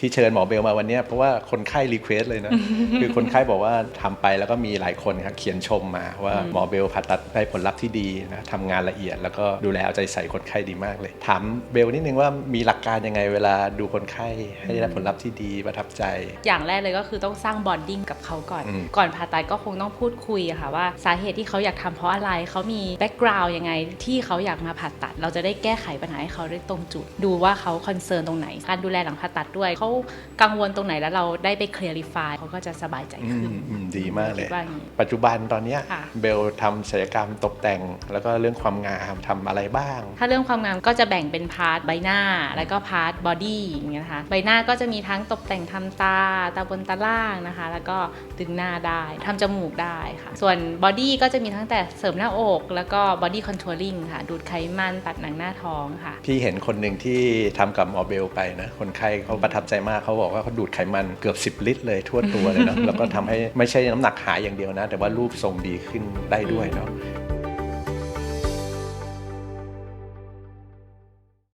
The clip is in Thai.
ที่เชิญหมอเบลมาวันเนี้ยเพราะว่าคนไข้รีเควสเลยนะ คือคนไข้บอกว่าทำไปแล้วก็มีหลายคนครับเขียนชมมาว่าหมอเบลผ่าตัดได้ผลลัพธ์ที่ดีนะทำงานละเอียด แล้วก็ดูแลเอาใจใส่คนไข้ดีมากเลย ถามเบลนิดนึงว่ามีหลักการยังไงเวลาดูคนไข้ให้ได้ผลลัพธ์ที่ดีประทับใจ อย่างแรกเลยก็คือต้องสร้างบอนดิ้งกับเขาก่อนอืมก่อนผ่าตัดก็คงต้องพูดคุยอะค่ะว่าสาเหตุที่เขาอยากทำเพราะอะไรเขามีแบ็กกราวด์ยังไงที่เขาอยากมาผ่าตัด เราจะได้แก้ไขปัญหาให้เขาได้ตรงจุด ดูว่าเขาคอนเซิร์นตรงไหน การดูแลหลังผ่าตัดด้วยเขากังวลตรงไหนแล้วเราได้ไปเคลียร์ฟายเขาก็จะสบายใจอืขึ้นมอืมดีมากเลยคิดว่าอย่างนี้ปัจจุบันตอนเนี้ยค่ะเบลทำศัลยกรรมตกแต่ง แล้วก็เรื่องความงามทำอะไรบ้าง ถ้าเรื่องความงามก็จะแบ่งเป็นพาร์ทใบหน้า แล้วก็พาร์ทบอดี้อย่างเงี้ยนะคะใบหน้าก็จะมีทั้งตกแต่งทำตาตาบนตาล่างนะคะ แล้วก็ดึงหน้าได้ทำจมูกได้ค่ะ ส่วนบอดี้ก็จะมีทั้งแต่เสริมหน้าอก แล้วก็บอดี้คอนทัวริงค่ะ ดูดไขมันตัดหนังหน้าท้องค่ะ พี่เห็นคนหนึ่งที่ทำกับหมอเบลไปนะ คนไข้เขาประทับใจมากเขาบอกว่าเขาดูดไขมันเกือบ 10 ลิตรเลยทั่วตัวเลยเนาะแล้วก็ทำให้ไม่ใช่น้ำหนักหายอย่างเดียวนะ แต่ว่ารูปทรงดีขึ้นได้ด้วยเนาะ